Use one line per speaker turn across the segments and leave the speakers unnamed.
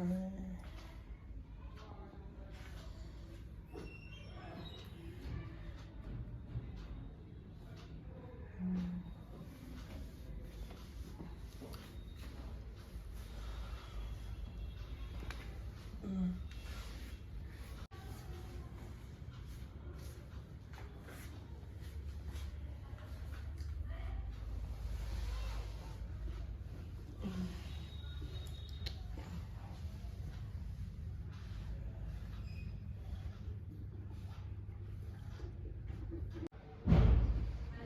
ਅਨਿਕਾ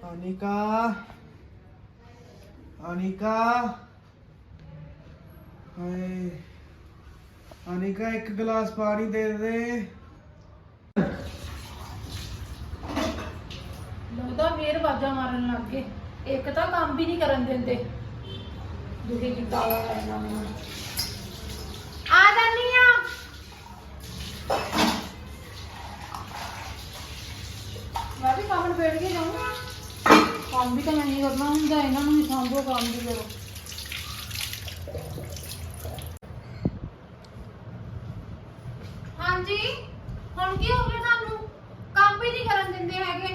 ਅਨਿਕਾ ਹਾਏ ਅਨਿਕਾ ਇੱਕ ਗਲਾਸ ਪਾਣੀ ਦੇ ਦੇ
ਲੱਗਦਾ ਫੇਰ ਵਾਜਾ ਮਾਰਨ ਲੱਗ ਗਏ ਇੱਕ ਤਾਂ ਕੰਮ ਵੀ ਨਹੀਂ ਕਰਨ ਦਿੰਦੇ ਦੁਖੀ ਕੀਤਾ ਹੋਇਆ ਇਹਨਾਂ ਨੇ ਆ ਜਾਨੀ ਆ ਮੈਂ ਵੀ ਕੰਮ ਨਿਬੇੜ ਕੇ ਜਾਊਂ ਕੰਮ ਵੀ ਤਾਂ ਮੈਂ ਹੀ ਕਰਨਾ ਹੁੰਦਾ ਇਹਨਾਂ ਨੂੰ ਵੀ ਸੰਭੋ ਕੰਮ ਵੀ ਕਰੋ। ਹਾਂਜੀ ਹੁਣ ਕੀ ਹੋ ਗਿਆ ਤੁਹਾਨੂੰ? ਕੰਮ ਵੀ ਨਹੀਂ ਕਰਨ ਦਿੰਦੇ ਹੈਗੇ।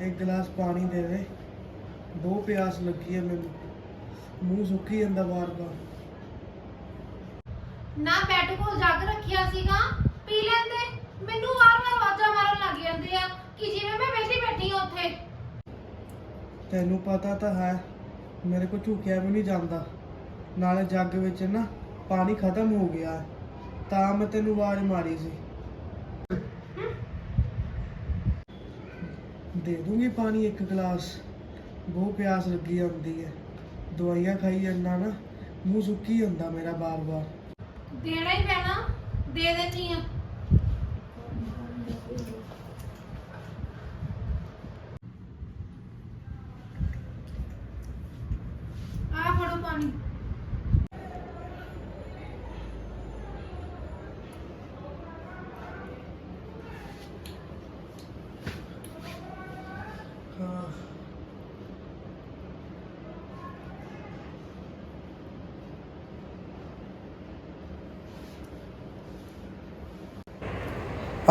ਇੱਕ ਗਲਾਸ ਪਾਣੀ ਦੇ ਦੇ। ਬਹੁਤ ਪਿਆਸ ਲੱਗੀ ਹੈ ਮੈਨੂੰ। ਮੂੰਹ ਸੁੱਕੀ ਜਾਂਦਾ ਵਾਰ-ਵਾਰ
ਨਾ ਬੈੱਡ ਕੋਲ ਜੱਗ ਰੱਖਿਆ ਸੀਗਾ। ਪੀ ਲੈਂਦੇ। ਮੈਨੂੰ ਵਾਰ-ਵਾਰ ਆਵਾਜ਼ਾਂ ਮਾਰਨ ਲੱਗ ਜਾਂਦੇ ਆ ਕਿ ਜਿਵੇਂ ਮੈਂ ਵਿਹਲੀ ਬੈਠੀ ਹਾਂ ਉੱਥੇ
ਤੈਨੂੰ ਪਤਾ ਤਾਂ ਹੈ, ਮੇਰੇ ਕੋਲ ਝੁਕਿਆ ਵੀ ਨਹੀਂ ਜਾਂਦਾ। ਨਾਲੇ ਜੱਗ ਵਿੱਚ ਨਾ ਪਾਣੀ ਖਤਮ ਹੋ ਗਿਆ ਤਾਂ ਮੈਂ ਤੈਨੂੰ ਆਵਾਜ਼ ਮਾਰੀ ਸੀ। ਦੇ ਦੂੰਗੀ ਪਾਣੀ ਇੱਕ ਗਲਾਸ, ਬਹੁਤ ਪਿਆਸ ਲੱਗੀ ਹੁੰਦੀ ਹੈ। ਦਵਾਈਆਂ ਖਾਈ ਜਾਂਦਾ ਨਾ, ਮੂੰਹ ਸੁੱਕੀ ਹੁੰਦਾ ਮੇਰਾ ਬਾਰ-ਬਾਰ।
ਦੇਣਾ ਹੀ ਪੈਣਾ, ਦੇ ਦੇਣੀ ਆ ਆ ਫੜੋ ਪਾਣੀ।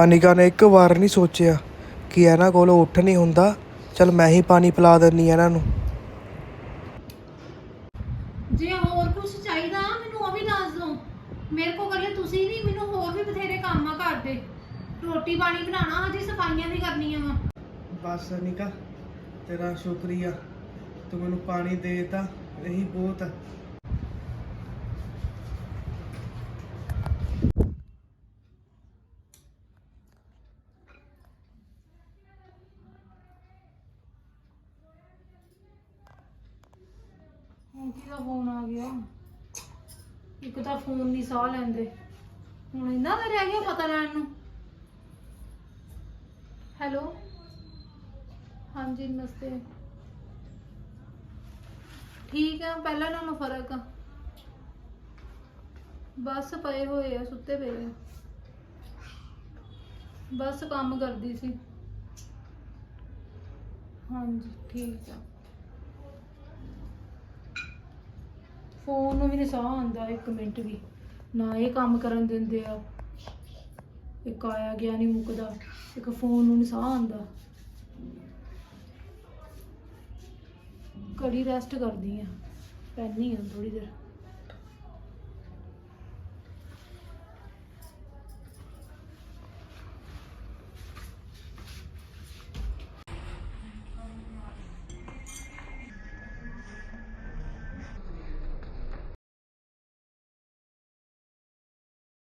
ਅਨਿਕਾ ਨੇ ਇੱਕ ਵਾਰ ਨਹੀਂ ਸੋਚਿਆ ਕਿ ਇਹਨਾਂ ਕੋਲੋਂ ਉੱਠ ਨਹੀਂ ਹੁੰਦਾ। ਚਲ ਮੈਂ ਹੀ ਪਾਣੀ ਪਿਲਾ ਦਿੰਨੀ ਆ ਇਹਨਾਂ ਨੂੰ।
ਮੇਰੇ ਕੋਲ ਕਰੀਏ ਤੁਸੀਂ ਨਹੀਂ ਮੈਨੂੰ ਹੋਰ ਵੀ ਬਥੇਰੇ ਕੰਮ ਆ ਘਰ ਦੇ। ਰੋਟੀ ਪਾਣੀ ਬਣਾਉਣਾ ਹਜੇ ਸਫਾਈਆਂ ਵੀ ਕਰਨੀਆਂ ਵਾ।
ਬਸ ਅਨਿਕਾ ਤੇਰਾ ਸ਼ੁਕਰੀਆ। ਤੂੰ ਮੈਨੂੰ ਪਾਣੀ ਦੇਤਾ ਇਹੀ ਬਹੁਤ। ਹੈ
ਹੁਣ ਕਿਹਦਾ ਫੋਨ ਆ ਗਿਆ? ਇੱਕ ਤਾਂ ਫੋਨ ਨਹੀਂ ਸਾਹ ਲੈਂਦੇ। ਹੁਣ ਇਹਨਾਂ ਦਾ ਰਹਿ ਗਿਆ ਪਤਾ ਲੈਣ ਨੂੰ। ਹੈਲੋ? ਹਾਂਜੀ, ਨਮਸਤੇ। ਠੀਕ ਆ, ਪਹਿਲਾਂ ਨਾਲੋਂ ਫ਼ਰਕ ਆ। ਬਸ ਪਏ ਹੋਏ ਆ, ਸੁੱਤੇ ਪਏ ਆ। ਬਸ ਕੰਮ ਕਰਦੀ ਸੀ। ਹਾਂਜੀ, ਠੀਕ ਆ। ਫੋਨ ਨੂੰ ਵੀ ਨਹੀਂ ਸਾਹ ਆਉਂਦਾ, ਇੱਕ ਮਿੰਟ ਵੀ। ਨਾ ਇਹ ਕੰਮ ਕਰਨ ਦਿੰਦੇ ਆ। ਇੱਕ ਆਇਆ ਗਿਆ ਨਹੀਂ ਮੁੱਕਦਾ, ਇੱਕ ਫੋਨ ਨੂੰ ਨਹੀਂ ਸਾਹ ਆਉਂਦਾ। ਕੜੀ ਰੈਸਟ ਕਰਦੀ ਆ। ਪੈਣੀ ਆ ਥੋੜੀ ਦੇਰ।